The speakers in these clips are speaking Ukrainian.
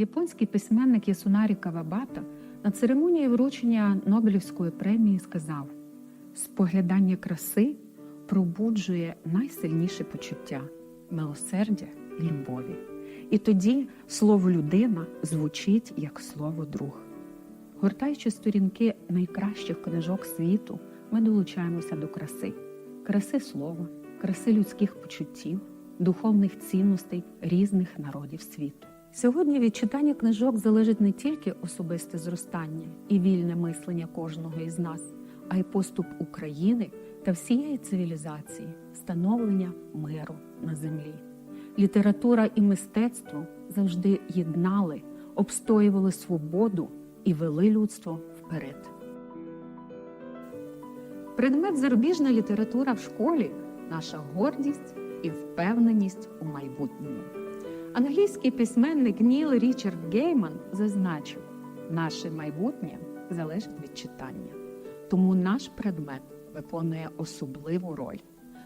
японський письменник Ясунарі Кавабата на церемонії вручення Нобелівської премії сказав: споглядання краси пробуджує найсильніше почуття милосердя і любові. І тоді слово людина звучить як слово друг. Гортаючи сторінки найкращих книжок світу, ми долучаємося до краси, краси слова, краси людських почуттів, духовних цінностей різних народів світу. Сьогодні від читання книжок залежить не тільки особисте зростання і вільне мислення кожного із нас, а й поступ України та всієї цивілізації, становлення миру на землі. Література і мистецтво завжди єднали, обстоювали свободу і вели людство вперед. Предмет зарубіжна література в школі наша гордість і впевненість у майбутньому. Англійський письменник Ніл Річард Гейман зазначив, наше майбутнє залежить від читання. Тому наш предмет виконує особливу роль,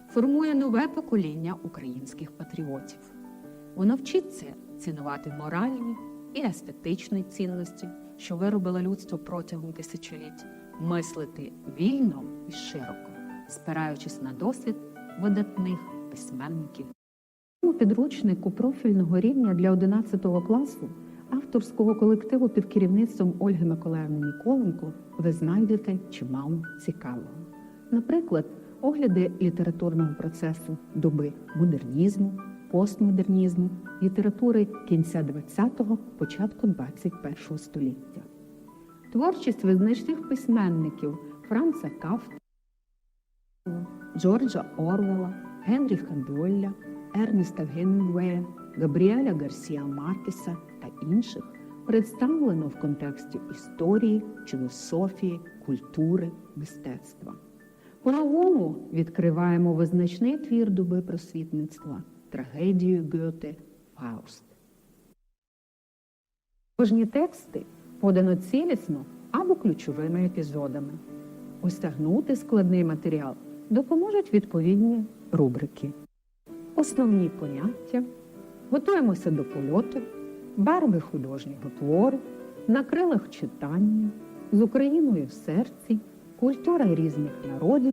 формує нове покоління українських патріотів. Воно вчиться цінувати моральні і естетичні цінності, що виробило людство протягом тисячоліть, мислити вільно і широко, спираючись на досвід видатних письменників. У підручнику профільного рівня для 11 класу авторського колективу під керівництвом Ольги Миколаївни Ніколенко ви знайдете чимало цікавого. Наприклад, огляди літературного процесу доби модернізму, постмодернізму, літератури кінця 20-го, початку 21-го століття. Творчість визначних письменників Франца Кафка, Джорджа Орвела, Генріха Долля, Ернеста Гемінгуея, Габріеля Гарсія Маркеса та інших представлено в контексті історії, філософії, культури, мистецтва. По-новому відкриваємо визначний твір доби просвітництва трагедію Гьоте Фауст. Кожні тексти подано цілісно або ключовими епізодами. Осягнути складний матеріал допоможуть відповідні рубрики. Основні поняття, готуємося до польоту, барви художнього твору, на крилах читання, з Україною в серці, культура різних народів.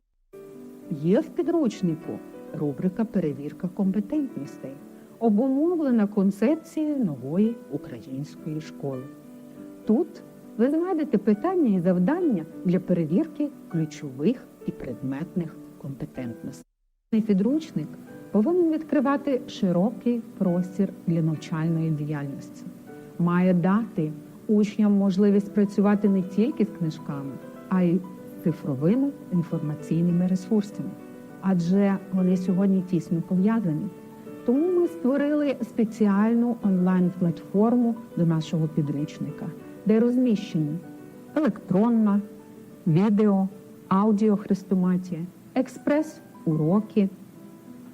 Є в підручнику. Рубрика Перевірка компетентностей, обумовлена концепцією нової української школи. Тут ви знайдете питання і завдання для перевірки ключових і предметних компетентностей. Підручник повинен відкривати широкий простір для навчальної діяльності, має дати учням можливість працювати не тільки з книжками, а й цифровими інформаційними ресурсами, адже вони сьогодні тісно пов'язані. Тому ми створили спеціальну онлайн-платформу до нашого підручника, де розміщені електронна, відео, аудіохрестоматія, експрес-уроки,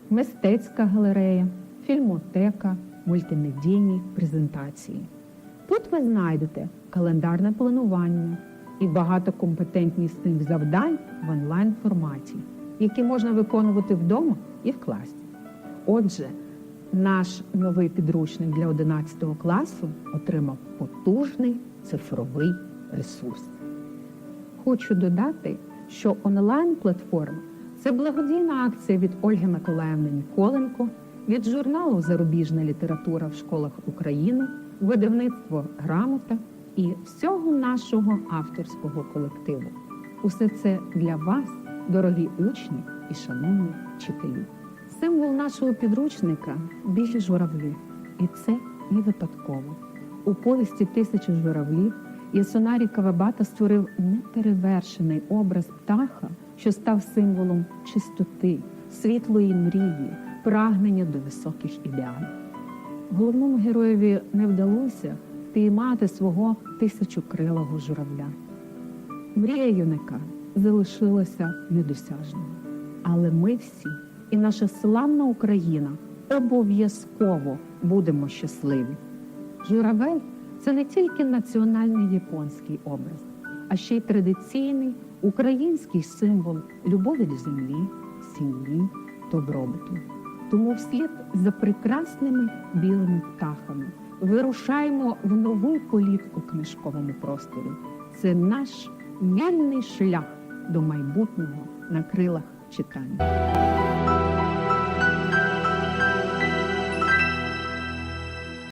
мистецька галерея, фільмотека, мультимедійні презентації. Тут ви знайдете календарне планування і багато компетентнісних завдань в онлайн форматі, які можна виконувати вдома і в класі. Отже, наш новий підручник для 11 класу отримав потужний цифровий ресурс. Хочу додати, що онлайн-платформа це благодійна акція від Ольги Миколаївни Ніколенко, від журналу Зарубіжна література в школах України, видавництво Грамота і всього нашого авторського колективу. Усе це для вас, дорогі учні і шановні вчителі. Символ нашого підручника білі журавлі, і це не випадково. У повісті тисячі журавлів Ясунарі Кавабата створив неперевершений образ птаха, що став символом чистоти, світлої мрії, прагнення до високих ідеалів. Головному героєві не вдалося піймати свого тисячокрилого журавля. Мрія юнака залишилася недосяжною. Але ми всі і наша славна Україна обов'язково будемо щасливі. Журавель це не тільки національний японський образ, а ще й традиційний український символ любові до землі, сім'ї, добробуту. Тому вслід за прекрасними білими птахами вирушаємо в нову колітку книжковому просторі. Це наш м'яний шлях до майбутнього на крилах читання.